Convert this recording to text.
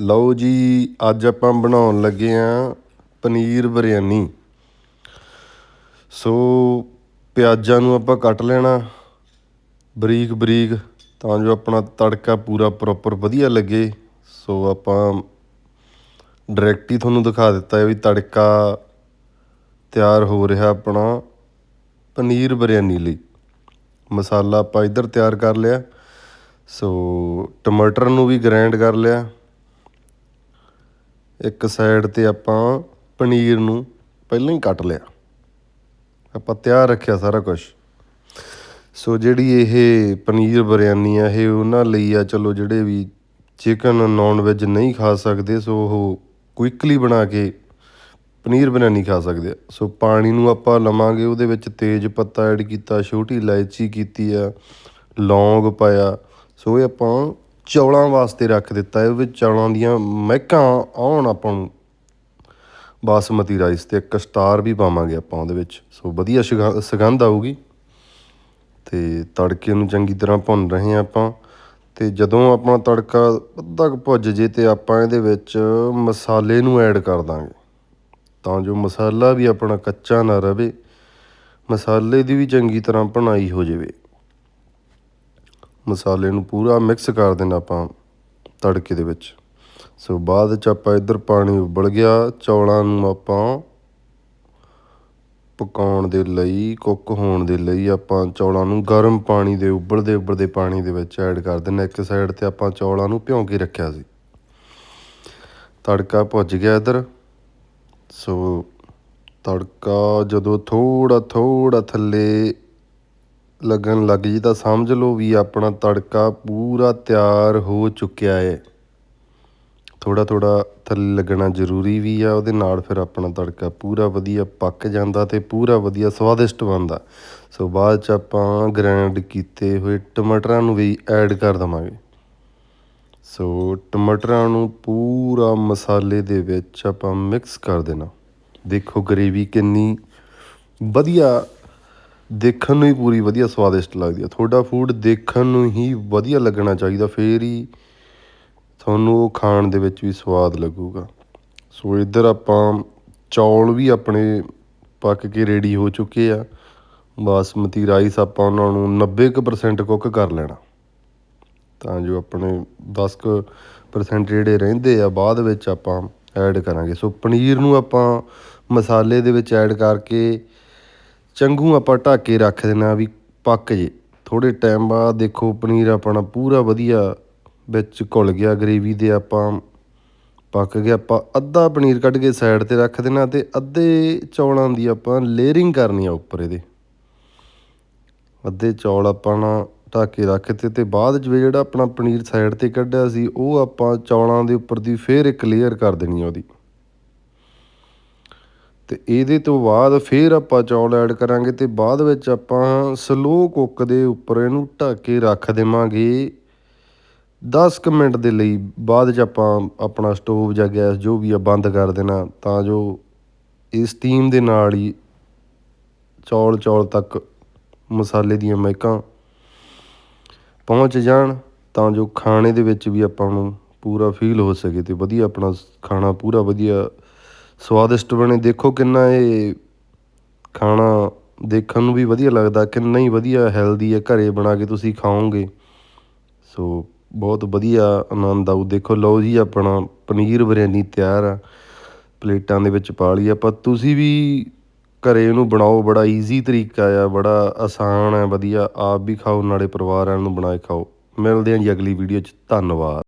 ਲਓ ਜੀ, ਅੱਜ ਆਪਾਂ ਬਣਾਉਣ ਲੱਗੇ ਆਂ ਪਨੀਰ ਬਿਰਿਆਨੀ ਸੋ ਪਿਆਜ਼ਾਂ ਨੂੰ ਆਪਾਂ ਕੱਟ ਲੈਣਾ, ਬਰੀਕ ਬਰੀਕ, ਤਾਂ ਜੋ ਆਪਣਾ ਤੜਕਾ ਪੂਰਾ ਪ੍ਰੋਪਰ ਵਧੀਆ ਲੱਗੇ। ਸੋ ਆਪਾਂ ਡਾਇਰੈਕਟ ਹੀ ਤੁਹਾਨੂੰ ਦਿਖਾ ਦਿੱਤਾ ਹੈ ਵੀ ਤੜਕਾ ਤਿਆਰ ਹੋ ਰਿਹਾ ਆਪਣਾ ਪਨੀਰ ਬਿਰਿਆਨੀ ਲਈ। ਮਸਾਲਾ ਆਪਾਂ ਇੱਧਰ ਤਿਆਰ ਕਰ ਲਿਆ। ਸੋ ਟਮਾਟਰ ਨੂੰ ਵੀ ਗ੍ਰਾਈਂਡ ਕਰ ਲਿਆ। ਇੱਕ ਸਾਈਡ ਤੇ ਆਪਾਂ ਪਨੀਰ ਨੂੰ ਪਹਿਲਾਂ ਹੀ ਕੱਟ ਲਿਆ। ਆਪਾਂ ਤਿਆਰ ਰੱਖਿਆ ਸਾਰਾ ਕੁਝ ਸੋ ਜਿਹੜੀ ਇਹ ਪਨੀਰ ਬਿਰਿਆਨੀ ਆ, ਇਹ ਉਹਨਾਂ ਲਈ ਆ, ਚਲੋ ਜਿਹੜੇ ਵੀ ਚਿਕਨ ਨਾਨ ਵੈਜ ਨਹੀਂ ਖਾ ਸਕਦੇ ਸੋ ਉਹ ਕੁਇਕਲੀ ਬਣਾ ਕੇ ਪਨੀਰ ਬਿਰਿਆਨੀ ਖਾ ਸਕਦੇ ਆ। ਸੋ ਪਾਣੀ ਨੂੰ ਆਪਾਂ ਲਵਾਂਗੇ, ਉਹਦੇ ਵਿੱਚ ਤੇਜ ਪੱਤਾ ਐਡ ਕੀਤਾ, ਛੋਟੀ ਇਲਾਇਚੀ ਕੀਤੀ ਆ, ਲੌਂਗ ਪਾਇਆ। ਸੋ ਇਹ ਆਪਾਂ ਚੌਲਾਂ ਵਾਸਤੇ ਰੱਖ ਦਿੱਤਾ ਇਹ ਵਿੱਚ ਚੌਲਾਂ ਦੀਆਂ ਮਹਿਕਾਂ ਆਉਣ ਆਪਾਂ ਨੂੰ। ਬਾਸਮਤੀ ਰਾਈਸ ਤੇ ਇੱਕ ਸਟਾਰ ਵੀ ਪਾਵਾਂਗੇ ਆਪਾਂ ਉਹਦੇ ਵਿੱਚ। ਸੋ ਵਧੀਆ ਸੁਗਾ- ਸੁਗੰਧ ਆਊਗੀ। ਤੇ ਤੜਕੇ ਨੂੰ ਚੰਗੀ ਤਰ੍ਹਾਂ ਭੁੰਨ ਰਹੇ ਹਾਂ ਆਪਾਂ। ਤੇ ਜਦੋਂ ਆਪਣਾ ਤੜਕਾ ਅੱਧਾ ਕੁ ਭੁੱਜ ਜੇ ਤੇ ਆਪਾਂ ਇਹਦੇ ਵਿੱਚ ਮਸਾਲੇ ਨੂੰ ਐਡ ਕਰ ਦਾਂਗੇ। ਤਾਂ ਜੋ ਮਸਾਲਾ ਵੀ ਆਪਣਾ ਕੱਚਾ ਨਾ ਰਵੇ। ਮਸਾਲੇ ਦੀ ਵੀ ਚੰਗੀ ਤਰ੍ਹਾਂ ਭੁਨਾਈ ਹੋ ਜਾਵੇ। ਮਸਾਲੇ ਨੂੰ ਪੂਰਾ ਮਿਕਸ ਕਰ ਦੇਣਾ ਆਪਾਂ ਤੜਕੇ ਦੇ ਵਿੱਚ। ਸੋ ਬਾਅਦ ਚ ਆਪਾਂ ਇੱਧਰ ਪਾਣੀ ਉਬਲ ਗਿਆ। ਚੌਲਾਂ ਨੂੰ ਆਪਾਂ ਪਕਾਉਣ ਦੇ ਲਈ, ਕੁੱਕ ਹੋਣ ਦੇ ਲਈ ਆਪਾਂ ਚੌਲਾਂ ਨੂੰ ਗਰਮ ਪਾਣੀ ਦੇ, ਉਬਲਦੇ ਉਬਲਦੇ ਪਾਣੀ ਦੇ ਵਿੱਚ ਐਡ ਕਰ ਦਿੰਦੇ ਇੱਕ ਸਾਈਡ ਤੇ ਆਪਾਂ ਚੌਲਾਂ ਨੂੰ ਭਿਉਂ ਕੇ ਰੱਖਿਆ ਸੀ। ਤੜਕਾ ਭੁੱਜ ਗਿਆ ਇੱਧਰ। ਸੋ ਤੜਕਾ ਜਦੋਂ ਥੋੜਾ ਥੋੜਾ ਥੱਲੇ ਲੱਗਣ ਲੱਗ ਜੀ ਤਾਂ ਸਮਝ ਲਓ ਵੀ ਆਪਣਾ ਤੜਕਾ ਪੂਰਾ ਤਿਆਰ ਹੋ ਚੁੱਕਿਆ ਹੈ ਥੋੜਾ ਥੋੜਾ ਥੱਲੇ ਲੱਗਣਾ ਜ਼ਰੂਰੀ ਵੀ ਆ, ਉਹਦੇ ਨਾਲ ਫਿਰ ਆਪਣਾ ਤੜਕਾ ਪੂਰਾ ਵਧੀਆ ਪੱਕ ਜਾਂਦਾ ਤੇ ਪੂਰਾ ਵਧੀਆ ਸਵਾਦਿਸ਼ਟ ਬਣਦਾ। ਸੋ ਬਾਅਦ ਚ ਆਪਾਂ ਗ੍ਰਾਈਂਡ ਕੀਤੇ ਹੋਏ ਟਮਾਟਰਾਂ ਨੂੰ ਵੀ ਐਡ ਕਰ ਦਵਾਂਗੇ। ਸੋ ਟਮਾਟਰਾਂ ਨੂੰ ਪੂਰਾ ਮਸਾਲੇ ਦੇ ਵਿੱਚ ਆਪਾਂ ਮਿਕਸ ਕਰ ਦੇਣਾ। ਦੇਖੋ ਗਰੇਵੀ ਕਿੰਨੀ ਵਧੀਆ ਦੇਖਣ ਨੂੰ ਹੀ ਪੂਰੀ ਵਧੀਆ ਸਵਾਦਿਸ਼ਟ ਲੱਗਦੀ ਆ। ਤੁਹਾਡਾ ਫੂਡ ਦੇਖਣ ਨੂੰ ਹੀ ਵਧੀਆ ਲੱਗਣਾ ਚਾਹੀਦਾ, ਫਿਰ ਹੀ ਤੁਹਾਨੂੰ ਉਹ ਖਾਣ ਦੇ ਵਿੱਚ ਵੀ ਸਵਾਦ ਲੱਗੂਗਾ। ਸੋ ਇੱਧਰ ਆਪਾਂ ਚੌਲ ਵੀ ਆਪਣੇ ਪੱਕ ਕੇ ਰੈਡੀ ਹੋ ਚੁੱਕੇ ਆ। ਬਾਸਮਤੀ ਰਾਈਸ ਆਪਾਂ ਉਹਨਾਂ ਨੂੰ 90% ਕੁੱਕ ਕਰ ਲੈਣਾ। ਤਾਂ ਜੋ ਆਪਣੇ 10% ਜਿਹੜੇ ਰਹਿੰਦੇ ਆ, ਬਾਅਦ ਵਿੱਚ ਆਪਾਂ ਐਡ ਕਰਾਂਗੇ। ਸੋ ਪਨੀਰ ਨੂੰ ਆਪਾਂ ਮਸਾਲੇ ਦੇ ਵਿੱਚ ਐਡ ਕਰਕੇ ਚੰਗੂ ਆਪਾਂ ਢੱਕ ਕੇ ਰੱਖ ਦੇਣਾ ਵੀ ਪੱਕ ਜੇ। ਥੋੜੇ ਟਾਈਮ ਬਾਅਦ ਦੇਖੋ ਪਨੀਰ ਆਪਣਾ ਪੂਰਾ ਵਧੀਆ ਵਿੱਚ ਘੁਲ ਗਿਆ ਗਰੇਵੀ ਦੇ ਆਪਾਂ ਪੱਕ ਗਿਆ ਆਪਾਂ ਅੱਧਾ ਪਨੀਰ ਕੱਢ ਕੇ ਸਾਈਡ ਤੇ ਰੱਖ ਦੇਣਾ ਤੇ ਅੱਧੇ ਚੌਲਾਂ ਦੀ ਆਪਾਂ ਲੇਅਰਿੰਗ ਕਰਨੀ ਆ ਉੱਪਰ ਇਹਦੇ। ਅੱਧੇ ਚੌਲ ਆਪਾਂ ਨਾ ਢੱਕ ਕੇ ਰੱਖਤੇ ਤੇ ਬਾਅਦ ਚ ਵੀ ਜਿਹੜਾ ਆਪਣਾ ਪਨੀਰ ਸਾਈਡ ਤੇ ਕੱਢਿਆ ਸੀ, ਉਹ ਆਪਾਂ ਚੌਲਾਂ ਦੇ ਉੱਪਰ ਦੀ ਫੇਰ ਇੱਕ ਲੇਅਰ ਕਰ ਦੇਣੀ ਆ ਉਹਦੀ। ਤੇ ਇਹਦੇ ਤੋਂ ਬਾਅਦ ਫਿਰ ਆਪਾਂ ਚੌਲ ਐਡ ਕਰਾਂਗੇ ਤੇ ਬਾਅਦ ਵਿੱਚ ਆਪਾਂ ਸਲੋ ਕੁੱਕ ਦੇ ਉੱਪਰ ਇਹਨੂੰ ਢੱਕ ਕੇ ਰੱਖ ਦੇਵਾਂਗੇ। 10 ਕੁ ਮਿੰਟ ਦੇ ਲਈ ਬਾਅਦ ਚ ਆਪਾਂ ਆਪਣਾ ਸਟੋਵ ਜਾਂ ਗੈਸ ਜੋ ਵੀ ਆ ਬੰਦ ਕਰ ਦੇਣਾ ਤਾਂ ਜੋ ਇਸ ਸਟੀਮ ਦੇ ਨਾਲ ਹੀ ਚੌਲ ਚੌਲ ਤੱਕ ਮਸਾਲੇ ਦੀਆਂ ਮਹਿਕਾਂ ਪਹੁੰਚ ਜਾਣ ਤਾਂ ਜੋ ਖਾਣੇ ਦੇ ਵਿੱਚ ਵੀ ਆਪਾਂ ਨੂੰ ਪੂਰਾ ਫੀਲ ਹੋ ਸਕੇ ਤੇ ਵਧੀਆ ਆਪਣਾ ਖਾਣਾ ਪੂਰਾ ਵਧੀਆ ਸਵਾਦਿਸ਼ਟ ਬਣੇ। ਦੇਖੋ ਕਿੰਨਾ ਇਹ ਖਾਣਾ ਦੇਖਣ ਨੂੰ ਵੀ ਵਧੀਆ ਲੱਗਦਾ, ਕਿੰਨਾ ਹੀ ਵਧੀਆ ਹੈਲਦੀ ਹੈ, ਘਰੇ ਬਣਾ ਕੇ ਤੁਸੀਂ ਖਾਓਗੇ। ਸੋ ਬਹੁਤ ਵਧੀਆ ਆਨੰਦ ਆਊ। ਦੇਖੋ ਲਓ ਜੀ, ਆਪਣਾ ਪਨੀਰ ਬਿਰਿਆਨੀ ਤਿਆਰ ਆ। ਪਲੇਟਾਂ ਦੇ ਵਿੱਚ ਪਾ ਲਈ ਆਪਾਂ। ਤੁਸੀਂ ਵੀ ਘਰੇ ਇਹਨੂੰ ਬਣਾਓ। ਬੜਾ ਈਜ਼ੀ ਤਰੀਕਾ ਆ, ਬੜਾ ਆਸਾਨ ਹੈ, ਵਧੀਆ। ਆਪ ਵੀ ਖਾਓ, ਨਾਲੇ ਪਰਿਵਾਰਾਂ ਨੂੰ ਬਣਾ ਕੇ ਖਾਓ। ਮਿਲਦੇ ਹਾਂ ਜੀ ਅਗਲੀ ਵੀਡੀਓ 'ਚ। ਧੰਨਵਾਦ।